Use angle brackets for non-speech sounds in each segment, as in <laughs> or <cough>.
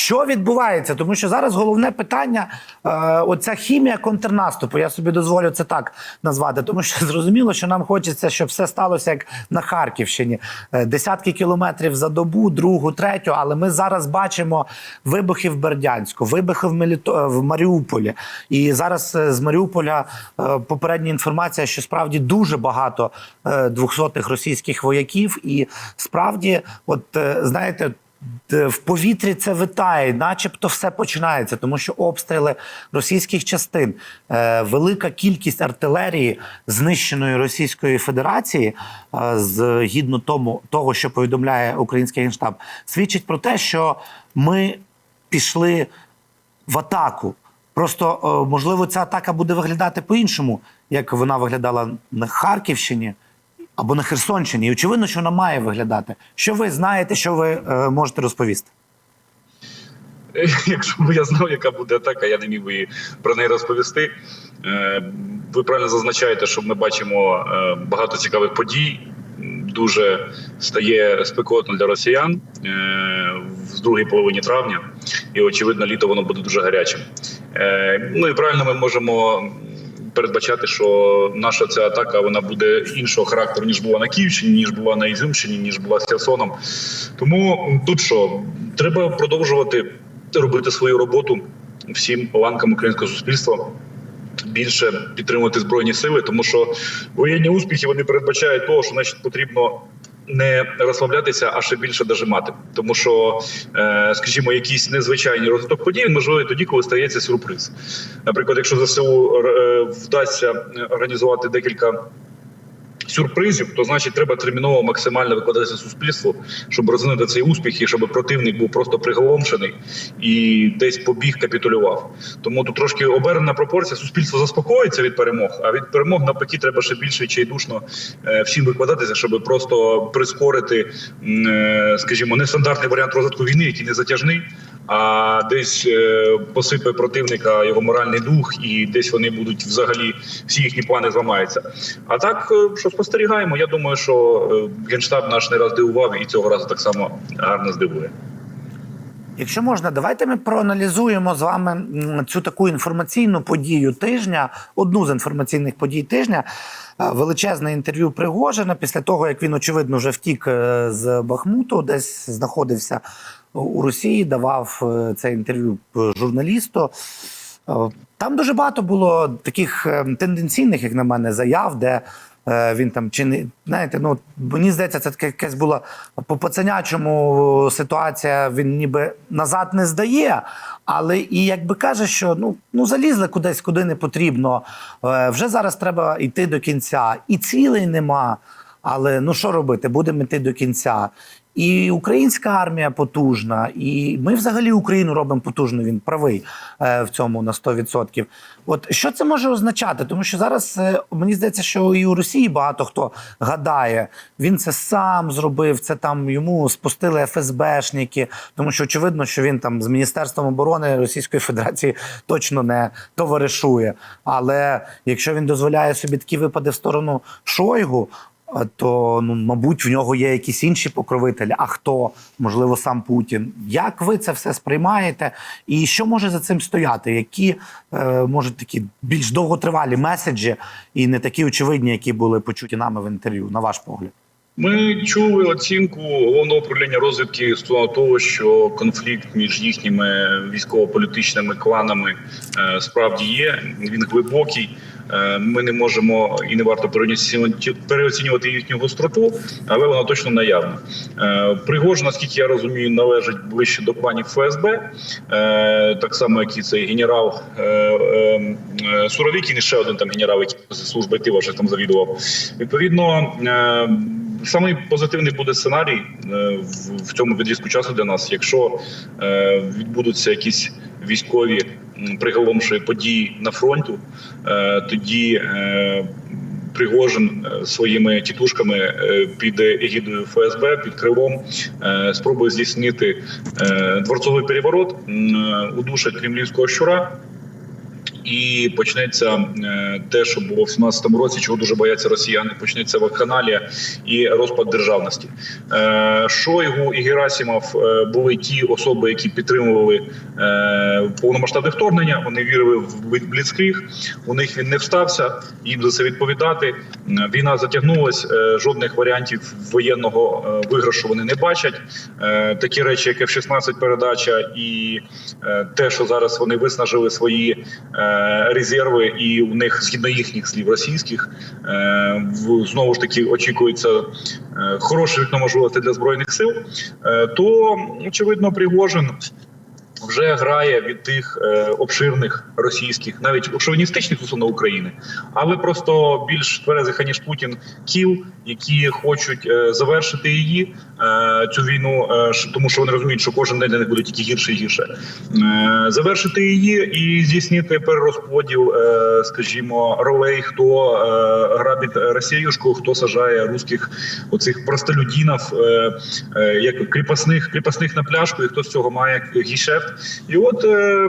Що відбувається? Тому що зараз головне питання е, оця хімія контрнаступу. Я собі дозволю це так назвати, тому що <laughs> зрозуміло, що нам хочеться, щоб все сталося як на Харківщині. Е, десятки кілометрів за добу, другу, третю. Але ми зараз бачимо вибухи в Бердянську, вибухи в, Меліто... в Маріуполі. І зараз е, з Маріуполя е, попередня інформація, що справді дуже багато е, двохсотих російських вояків, і справді, от е, знаєте. В повітрі це витає, начебто все починається, тому що обстріли російських частин, е, велика кількість артилерії знищеної Російської Федерації, е, згідно тому, того, що повідомляє український генштаб, свідчить про те, що ми пішли в атаку. Просто е, можливо ця атака буде виглядати по-іншому, як вона виглядала на Харківщині або на Херсонщині. І очевидно, що вона має виглядати. Що ви знаєте, що ви е, можете розповісти? <laughs> Якщо б я знав, яка буде атака, я не міг би про неї розповісти. Е, Ви правильно зазначаєте, що ми бачимо е, багато цікавих подій. Дуже стає спекотно для росіян е, в другій половині травня, і очевидно, літо воно буде дуже гарячим. Ну і правильно ми можемо передбачати, що наша ця атака вона буде іншого характеру, ніж була на Київщині, ніж була на Ізюмщині, ніж була з Херсоном. Тому тут що треба продовжувати робити свою роботу всім ланкам українського суспільства. Більше підтримувати збройні сили, тому що воєнні успіхи вони передбачають того, що значить потрібно не розслаблятися, а ще більше дожимати. Тому що, е, скажімо, якийсь незвичайний розвиток подій можливо тоді, коли стається сюрприз. Наприклад, якщо ЗСУ е, вдасться організувати декілька сюрпризів, то значить треба терміново максимально викладатися суспільству, щоб розвинути цей успіх і щоб противник був просто приголомшений і десь побіг, капітулював. Тому тут трошки обернена пропорція. Суспільство заспокоїться від перемог, а від перемог навпаки треба ще більше чайдушно е, всім викладатися, щоб просто прискорити, е, скажімо, нестандартний варіант розвитку війни, який не затяжний. А десь е, посипе противника його моральний дух, і десь вони будуть взагалі всі їхні плани зламаються. А так, е, що спостерігаємо, я думаю, що е, генштаб наш не раз дивував і цього разу так само гарно здивує. Якщо можна, давайте ми проаналізуємо з вами цю таку інформаційну подію тижня, одну з інформаційних подій тижня. Е, Величезне інтерв'ю Пригожина після того, як він очевидно вже втік е, з Бахмуту, десь знаходився у Росії, давав е, це інтерв'ю журналісту. Там дуже багато було таких е, тенденційних, як на мене, заяв, де він там чи не знаєте, ну мені здається, це таке якась була по пацанячому ситуація. Він ніби назад не здає, але і якби каже, що ну, ну залізли кудись, куди не потрібно. Е, Вже зараз треба йти до кінця, і цілей нема. Але ну що робити? Будемо йти до кінця. І українська армія потужна, і ми взагалі Україну робимо потужно. Він правий е, в цьому на 100%. От що це може означати? Тому що зараз е, мені здається, що і у Росії багато хто гадає, він це сам зробив. Це там йому спустили ФСБшники, тому що очевидно, що він там з Міністерством оборони Російської Федерації точно не товаришує. Але якщо він дозволяє собі такі випади в сторону Шойгу, то ну, мабуть, в нього є якісь інші покровителі. А хто? Можливо, сам Путін. Як ви це все сприймаєте? І що може за цим стояти? Які е, можуть такі більш довготривалі меседжі і не такі очевидні, які були почуті нами в інтерв'ю, на ваш погляд? Ми чули оцінку головного управління розвідки стосовно того, що конфлікт між їхніми військово-політичними кланами е, справді є. Він глибокий. Е, Ми не можемо і не варто переоцінювати- їхню гостроту, але вона точно наявна. Е, Пригожин, наскільки я розумію, належить ближче до планів ФСБ, е, так само, як і цей генерал е, е, е, Суровікін, і ще один там генерал, який служби Тива щось там завідував. Відповідно. Самий позитивний буде сценарій в- цьому відрізку часу для нас, якщо відбудуться якісь військові м, приголомшої події на фронту, е, тоді е, Пригожин е, своїми тітушками під егідою ФСБ, під крилом е, спробує здійснити дворцовий переворот, удушить кремлівського щура. І почнеться е, те, що було в 17-му році, чого дуже бояться росіяни. Почнеться вакханалія і розпад державності. Е, Шойгу і Герасимов е, були ті особи, які підтримували повномасштабне вторгнення. Вони вірили в бліцкріг. У них він не встався. Їм за це відповідати. Війна затягнулась. Жодних варіантів воєнного виграшу вони не бачать. Такі речі, як F-16 передача, і те, що зараз вони виснажили свої резерви, і у них згідно їхніх слів російських е, в- знову ж таки очікується е, хороше вікно можливості для збройних сил. е, То очевидно, Пригожин вже грає від тих е, обширних російських, навіть шовіністичних стосовно України, але просто більш тверезих, ніж Путін, кіл, які хочуть е, завершити її е, цю війну, тому що вони розуміють, що кожен день для них буде тільки гірше і гірше. Завершити її і здійснити перерозподіл, скажімо, ролей, хто грабить Росіюшку, хто сажає русських оцих простолюдинів, е, як кріпосних, кріпосних на пляшку, і хто з цього має гішефт. І от е,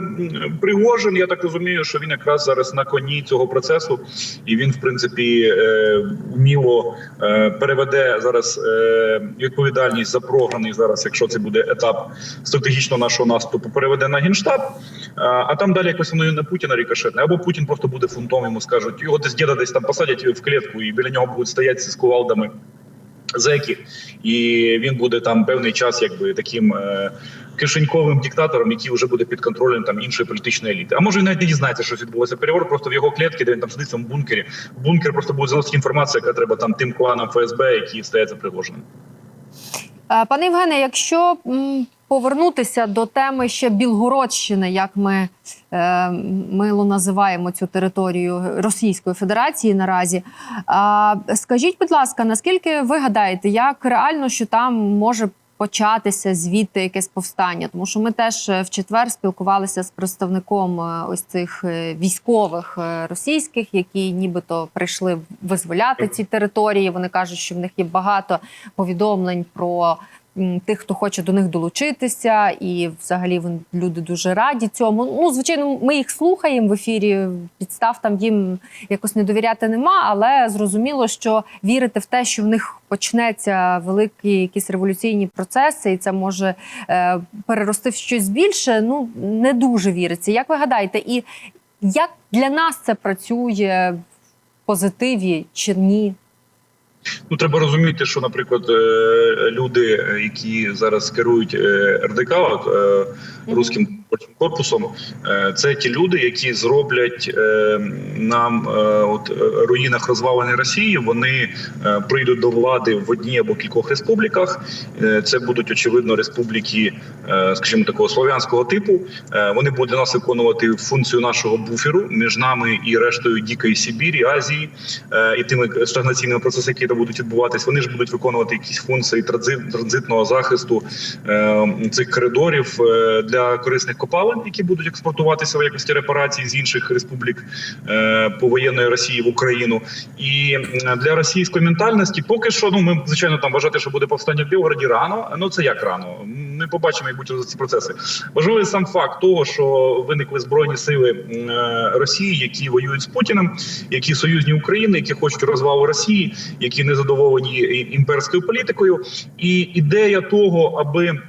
Пригожин, я так розумію, що він якраз зараз на коні цього процесу, і він, в принципі, е, вміло е, переведе зараз е, відповідальність за програний зараз, якщо це буде етап стратегічного нашого наступу, переведе на генштаб. А, там далі якось воно на Путіна рікошетне, або Путін просто буде фунтом, йому скажуть, його десь діда десь там посадять в клітку, і біля нього будуть стояти з кувалдами зеки, і він буде там певний час, якби таким е, кишеньковим диктатором, який вже буде під контролем там іншої політичної еліти. А може він навіть не дізнається, що відбулося переворот, просто в його клітці, де він там сидить в цьому бункері. Бункер просто буде заносити інформацію, яка треба там тим кланам ФСБ, які стоять за. Е, Пане Євгене, якщо повернутися до теми ще Білгородщини, як ми е, мило називаємо цю територію Російської Федерації наразі, скажіть, будь ласка, наскільки ви гадаєте, як реально, що там може початися звідти якесь повстання? Тому що ми теж е, в четвер спілкувалися з представником е, ось цих е, військових російських, які нібито прийшли визволяти ці території. Вони кажуть, що в них є багато повідомлень про тих, хто хоче до них долучитися, і взагалі люди дуже раді цьому. Ну, звичайно, ми їх слухаємо в ефірі. Підстав там їм якось не довіряти нема, але зрозуміло, що вірити в те, що в них почнеться великі якісь революційні процеси, і це може е, перерости в щось більше. Ну не дуже віриться. Як ви гадаєте, і як для нас це працює в позитиві чи ні? Ну треба розуміти, що, наприклад, е, люди, які зараз керують е, РДК, от, е, руським робочим корпусом, е, це ті люди, які зроблять е, нам е, от руїнах розваленої Росії. Вони прийдуть до влади в одній або кількох республіках. Це будуть очевидно республіки, скажімо, такого слов'янського типу. Вони будуть для нас виконувати функцію нашого буферу між нами і рештою Дікої Сибірі, Азії і тими стагнаційними процесами, які там будуть відбуватись. Вони ж будуть виконувати якісь функції транзит- транзитного захисту цих коридорів для корисних копалин, які будуть експортуватися в якості репарацій з інших республік е, повоєнної Росії в Україну. І для російської ментальності поки що ну ми звичайно там вважати, що буде повстання в Білгороді рано. Ну це як рано. Ми побачимо, як будуть ці процеси. Важливий сам факт того, що виникли збройні сили е, Росії, які воюють з Путіним, які союзні України, які хочуть розвалу Росії, які не задоволені імперською політикою. І ідея того, аби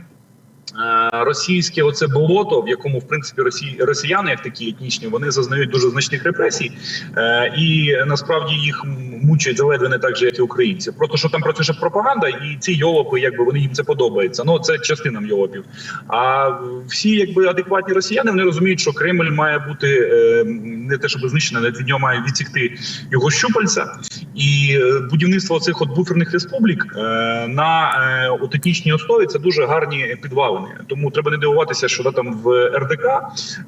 Російське оце болото, в якому в принципі росі... росіяни, як такі етнічні, вони зазнають дуже значних репресій, е, і насправді їх мучать заледве не так же, як і українці. Просто що там працює пропаганда, і ці йолопи, якби вони їм це подобається. Ну це частина йолопів. А всі, якби адекватні росіяни, вони розуміють, що Кремль має бути е, не те, щоб знищений, навіть від нього має відсікти його щупальця. І е, будівництво цих от буферних республік е, на е, етнічній основі це дуже гарні підвалини. Тому треба не дивуватися, що да, там в РДК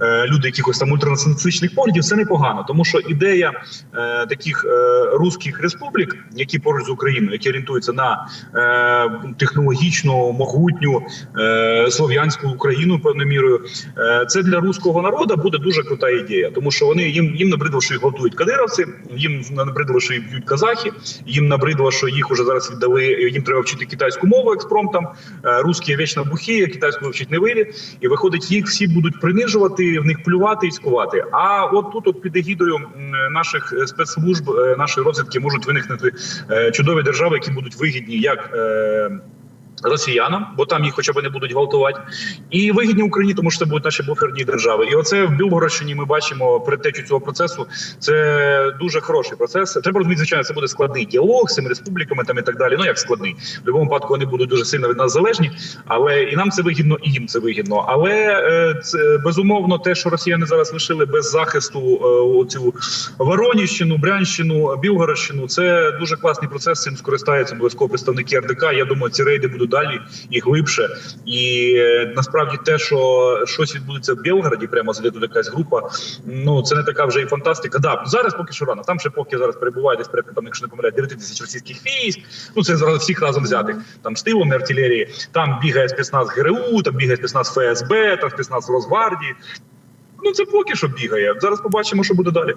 е, люди якихось там ультранаціоналістичних поглядів це непогано, тому що ідея е, таких е, русських республік, які поруч з Україною, які орієнтуються на е, технологічну, могутню е, слов'янську Україну певною мірою, е, це для руського народу буде дуже крута ідея, тому що вони їм їм набридло, що їх готують кадировці, їм набридло, що їх б'ють казахи, їм набридло, що їх уже зараз віддали. Їм треба вчити китайську мову експромтом. Е, Русські вічно бухі, китайську вивчить не вийде, і виходить, їх всі будуть принижувати, в них плювати і скувати. А от тут, от під егідою наших е, спецслужб, е, нашої розвідки можуть виникнути е, чудові держави, які будуть вигідні як. Росіянам, бо там їх хоча б не будуть гвалтувати, і вигідні Україні, тому що це будуть наші буферні держави. І оце в Білгородщині ми бачимо предтечу цього процесу. Це дуже хороший процес. Треба розуміти, звичайно, це буде складний діалог з цими республіками там і так далі. Ну як складний в будь-якому випадку вони будуть дуже сильно від нас залежні, але і нам це вигідно, і їм це вигідно. Але е, це безумовно те, що росіяни зараз лишили без захисту е, оцю Вороніщину, Брянщину, Білгородщину. Це дуже класний процес. Цим скористаються обов'язково представники РДК. Я думаю, ці рейди будуть далі і глибше. І е, насправді те, що щось відбудеться в Білгороді, прямо зайде якась група. Ну це не така вже і фантастика. Да, зараз поки що рано. Там ще поки зараз перебуває десь порядка, якщо не помиляю, 9 тисяч російських військ. Ну це зараз всіх разом взятих. Там штилом артилерії, там бігає спецназ ГРУ, там бігає спецназ ФСБ, там спецназ Росгвардії. Ну це поки що бігає. Зараз побачимо, що буде далі.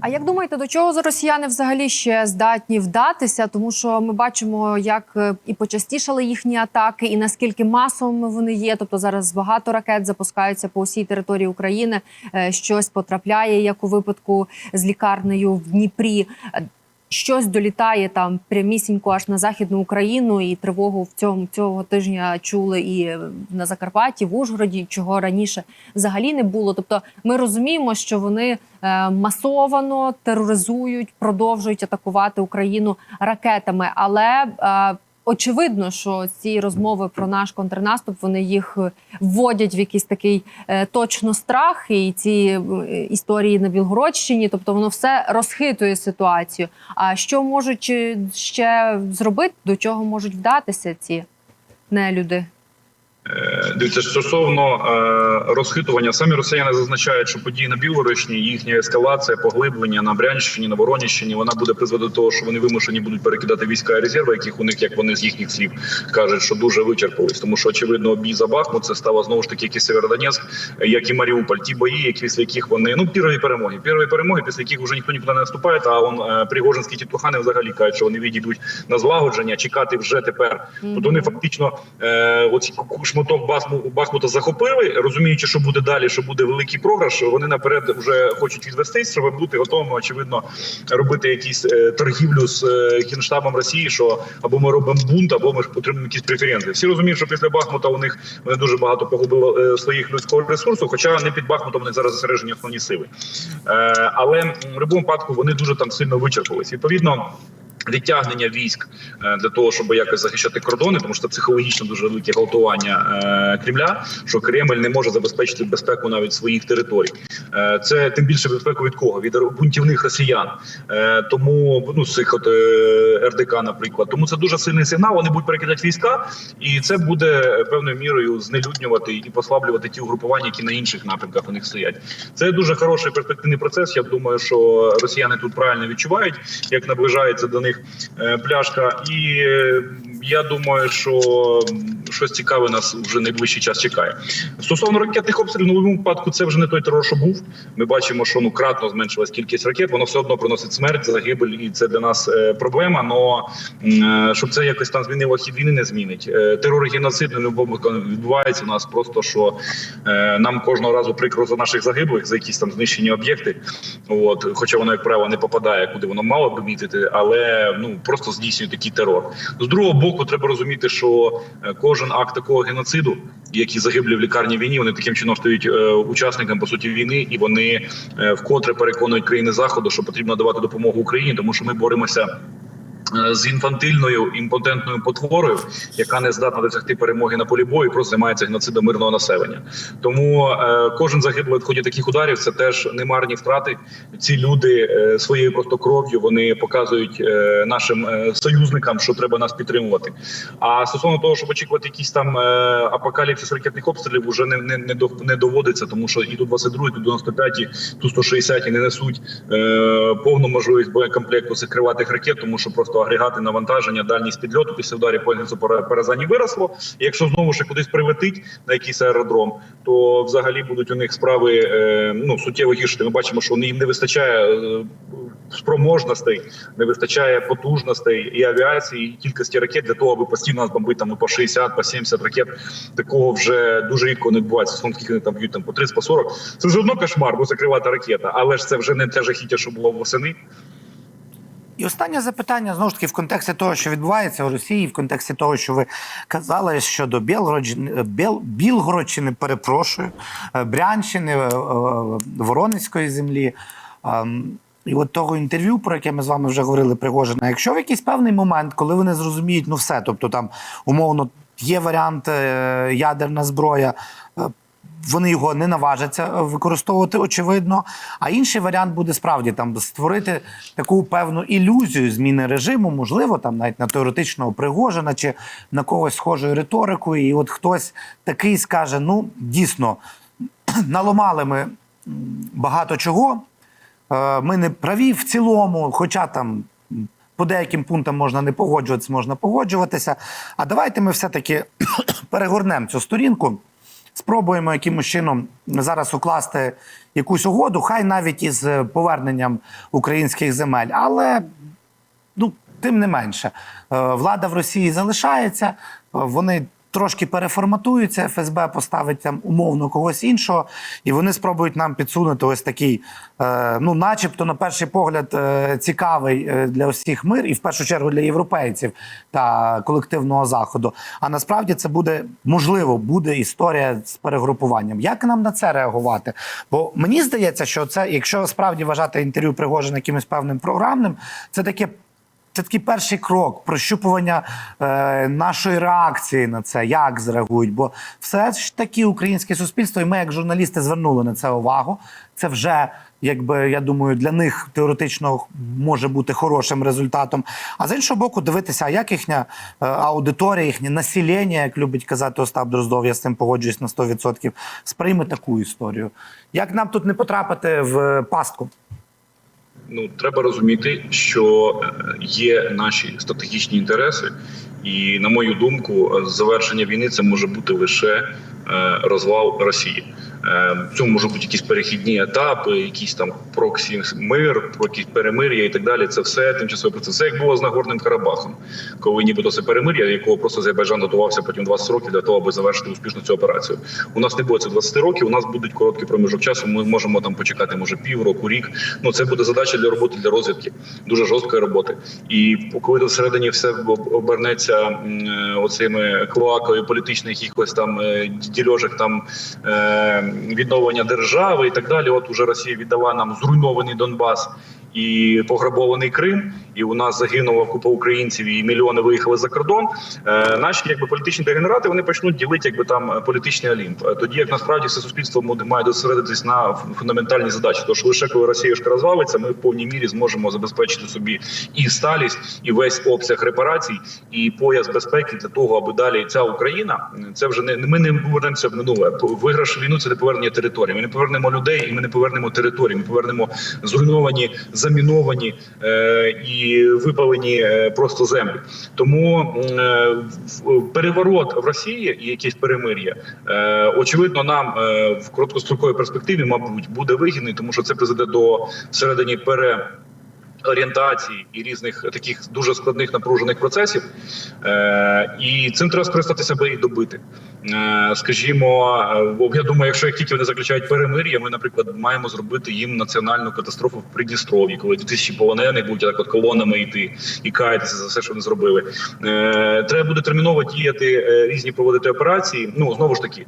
А як думаєте, до чого росіяни взагалі ще здатні вдатися? Тому що ми бачимо, як е, і почастішали їхні атаки, і наскільки масовими вони є. Тобто зараз багато ракет запускаються по усій території України. Е, Щось потрапляє, як у випадку з лікарнею в Дніпрі. Щось долітає там прямісінько аж на західну Україну, і тривогу в цьому цього тижня чули і на Закарпатті, в Ужгороді, чого раніше взагалі не було. Тобто, ми розуміємо, що вони е, масовано тероризують, продовжують атакувати Україну ракетами. Але е, очевидно, що ці розмови про наш контрнаступ вони їх е, вводять в якийсь такий е, точно страх, і ці е, історії на Білгородщині, тобто воно все розхитує ситуацію. А що можуть ще зробити, до чого можуть вдатися ці нелюди? Е, Дивіться, стосовно е, розхитування, самі росіяни зазначають, що події на Білгородщині, їхня ескалація, поглиблення на Брянщині, на Вороніщині, вона буде призвести до того, що вони вимушені будуть перекидати війська і резерви, яких у них, як вони з їхніх слів кажуть, що дуже вичерпались. Тому що очевидно, бій за Бахмут це стало знову ж таки, як і Северодонецьк, як і Маріуполь. Ті бої, які після яких вони ну пірові перемоги, пірові перемоги, після яких вже ніхто нікуди не наступає. А он е, Пригожинські тітухани взагалі кажуть, що вони відійдуть на злагодження, чекати вже тепер. Тобто вони фактично е, оці шматок Басму- Бахмута захопили, розуміючи, що буде далі, що буде великий програш. Вони наперед вже хочуть відвестись, щоб бути готовими, очевидно, робити якісь е, торгівлю з е, генштабом Росії, що або ми робимо бунт, або ми ж отримуємо якісь преференції. Всі розуміють, що після Бахмута у них вони дуже багато погубили е, своїх людського ресурсу, хоча не під Бахмутом вони зараз зосереджені основні сили. Е, але в будь-якому випадку вони дуже там сильно вичерпались. Відповідно. Відтягнення військ е, для того, щоб якось захищати кордони, тому що це психологічно дуже велике гвалтування е, Кремля, що Кремль не може забезпечити безпеку навіть своїх територій. Е, це тим більше безпеку від кого? Від бунтівних росіян. Тому ну цих от РДК, наприклад. Тому це дуже сильний сигнал. Вони будуть перекидати війська, і це буде певною мірою знелюднювати і послаблювати ті угрупування, які на інших напрямках у них стоять. Це дуже хороший перспективний процес. Я думаю, що росіяни тут правильно відчувають, як наближається до них е, пляшка. І е, я думаю, що щось цікаве нас вже найближчий час чекає. Стосовно ракетних обстрілів, ну, в випадку це вже не той терор, що був. Ми бачимо, що ну кратно зменшилась кількість ракет. Воно все одно приносить смерть, загибель, і це для нас е, проблема. Но щоб це якось там змінило хід війни, не змінить. Терор геноцид любому відбувається. У нас просто що нам кожного разу прикро за наших загиблих за якісь там знищені об'єкти. От, хоча воно, як правило, не попадає, куди воно мало би мітити, але ну просто здійснює такий терор. З другого боку, треба розуміти, що е, кожен акт такого геноциду, які загиблі в лікарні війні, вони таким чином стають е, учасниками по суті війни, і вони е, вкотре переконують країни заходу, що потрібно давати допомогу Україні, тому що ми боремося. Е, З інфантильною імпотентною потворою, яка не здатна досягти перемоги на полі бою, і просто займається геноцидом мирного населення. Тому е, кожен загиблий в ході таких ударів це теж немарні втрати. Ці люди е, своєю просто кров'ю вони показують е, нашим е, союзникам, що треба нас підтримувати. А стосовно того, щоб очікувати якісь там е, апокаліпсис ракетних обстрілів, вже не, не, не, до- не доводиться, тому що і ту 22, і ту 95, ту 160 не несуть е, повну можливість боєкомплекту цих криватих ракет, тому що просто агрегати навантаження, дальність підльоту після ударів по Генсу Перезані виросло. І якщо знову ще кудись прилетить на якийсь аеродром, то взагалі будуть у них справи е, ну суттєво гірші. Ми бачимо, що їм не вистачає. е, спроможностей, не вистачає потужностей і авіації, і кількості ракет для того, аби постійно нас бомбити там ну, по 60, по 70 ракет. Такого вже дуже рідко не відбувається. Скільки вони там б'ють там по 30, по 40. Це все одно кошмар, бо закривати ракета. Але ж це вже не те жахіття, що було восени. І останнє запитання знову ж таки в контексті того, що відбувається в Росії, в контексті того, що ви казали щодо Білгородщини, Біл, Білгородщини, перепрошую, е, Брянщини, е, е, Воронезької землі. Ем, І от того інтерв'ю, про яке ми з вами вже говорили, Пригожина, якщо в якийсь певний момент, коли вони зрозуміють, ну все, тобто там умовно є варіант е, ядерна зброя. Вони його не наважаться е, використовувати, очевидно. А інший варіант буде справді там створити таку певну ілюзію зміни режиму, можливо, там навіть на теоретичного Пригожина чи на когось схожою риторикою. І от хтось такий скаже: ну дійсно <clears throat> наламали ми багато чого. Е, Ми не праві в цілому, хоча там. По деяким пунктам можна не погоджуватися, можна погоджуватися. А давайте ми все-таки <clears throat> перегорнемо цю сторінку, спробуємо якимось чином зараз укласти якусь угоду, хай навіть із е, поверненням українських земель. Але ну, тим не менше, е, влада в Росії залишається, е, вони трошки переформатуються, ФСБ поставить там умовно когось іншого, і вони спробують нам підсунути ось такий, е, ну, начебто, на перший погляд, е, цікавий е, для усіх мир, і в першу чергу для європейців та колективного заходу. А насправді це буде можливо, буде історія з перегрупуванням. Як нам на це реагувати? Бо мені здається, що це, якщо справді вважати інтерв'ю Пригожина якимось певним програмним, це таке. Це такий перший крок прощупування е, нашої реакції на це, як зреагують. Бо все ж таки українське суспільство, і ми, як журналісти, звернули на це увагу. Це вже, якби я думаю, для них теоретично може бути хорошим результатом. А з іншого боку, дивитися, як їхня е, аудиторія, їхнє населення, як любить казати Остап Дроздов, я з цим погоджуюсь на 100%, сприйме таку історію. Як нам тут не потрапити в пастку? Ну треба розуміти, що е, є наші стратегічні інтереси, і на мою думку, завершення війни це може бути лише е, розвал Росії. Е, В цьому можуть бути якісь перехідні етапи, якісь там проксі мир, про якісь перемир'я і так далі. Це все тимчасове процес. Це як було з Нагорним Карабахом, коли нібито це перемир'я, якого просто Азербайджан готувався потім 20 років для того, аби завершити успішно цю операцію. У нас не буде це 20 років. У нас будуть короткий проміжок часу. Ми можемо там почекати, може півроку, рік. Ну це буде задача для роботи для розвідки, дуже жорсткої роботи. І коли всередині все об- обернеться е, оцими клоакою політичних якихось там е, дільожок, там е, відновлення держави і так далі. От уже Росія віддала нам зруйнований Донбас. І пограбований Крим, і у нас загинула купа українців, і мільйони виїхали за кордон. Е, наші якби політичні дегенерати вони почнуть ділити якби там політичний олімп. Е, Тоді як насправді все суспільство має досередитись на фундаментальні задачі. Тож лише коли Росіюшка розвалиться, ми в повній мірі зможемо забезпечити собі і сталість, і весь обсяг репарацій, і пояс безпеки для того, аби далі ця Україна це вже не ми не повернемося в минуле. Виграш війну це не повернення території. Ми не повернемо людей, і ми не повернемо території. Ми повернемо зруйновані, заміновані е, і випалені е, просто землі. Тому е, переворот в Росії і якесь перемир'я, очевидно, нам в короткостроковій перспективі, мабуть, буде вигідний, тому що це призведе до всередині пере. Орієнтації і різних таких дуже складних напружених процесів, е, і цим треба скористатися, аби їх добити. Е, скажімо, е, я думаю, якщо як тільки вони заключають перемир'я, ми, наприклад, маємо зробити їм національну катастрофу в Придністров'ї, коли тисячі полонених будуть так от колонами йти і каятися за все, що вони зробили. Треба буде терміново діяти різні проводити операції. Ну знову ж таки,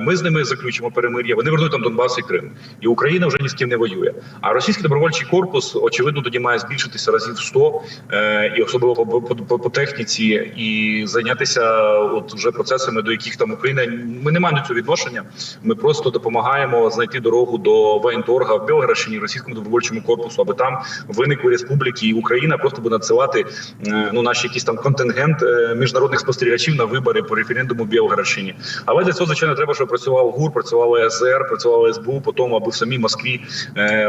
ми з ними заключимо перемир'я. Вони вернуть там Донбас і Крим, і Україна вже ні з ким не воює. А російський добровольчий корпус, очевидно, тоді має збільшитися разів 100, е, і особливо по, по, по, по техніці, і зайнятися от вже процесами, до яких там Україна ми не маємо цього відношення. Ми просто допомагаємо знайти дорогу до воєнторга в Білгородщині, російському добровольчому корпусу, аби там виникли республіки, і Україна просто буде надсилати е, ну наші якісь там контингент е, міжнародних спостерігачів на вибори по референдуму в Білгородщині. Але для цього звичайно треба, щоб працював ГУР, працювала СР, працювала СБУ, по тому, аби в самій Москві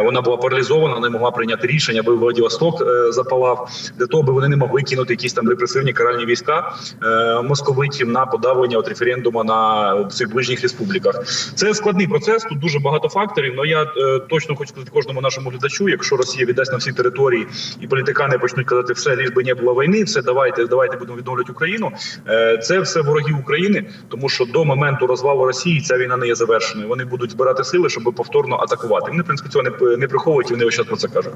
вона була паралізована, не могла прийняти рішення, аби Владивосток е, запалав, для того, аби вони не могли кинути якісь там репресивні каральні війська е, московитів на подавлення от референдуму на цих ближніх республіках. Це складний процес. Тут дуже багато факторів. але я е, точно хочу сказати кожному нашому глядачу, якщо Росія віддасть на всі території і політикани почнуть казати, все ліж би не було війни, все давайте, давайте будемо відновлювати Україну. Е, це все вороги України, тому що до моменту розвалу Росії ця війна не є завершеною. Вони будуть збирати сили, щоб повторно атакувати. Вони в принципі цього не, не приховують вони зараз про це кажуть.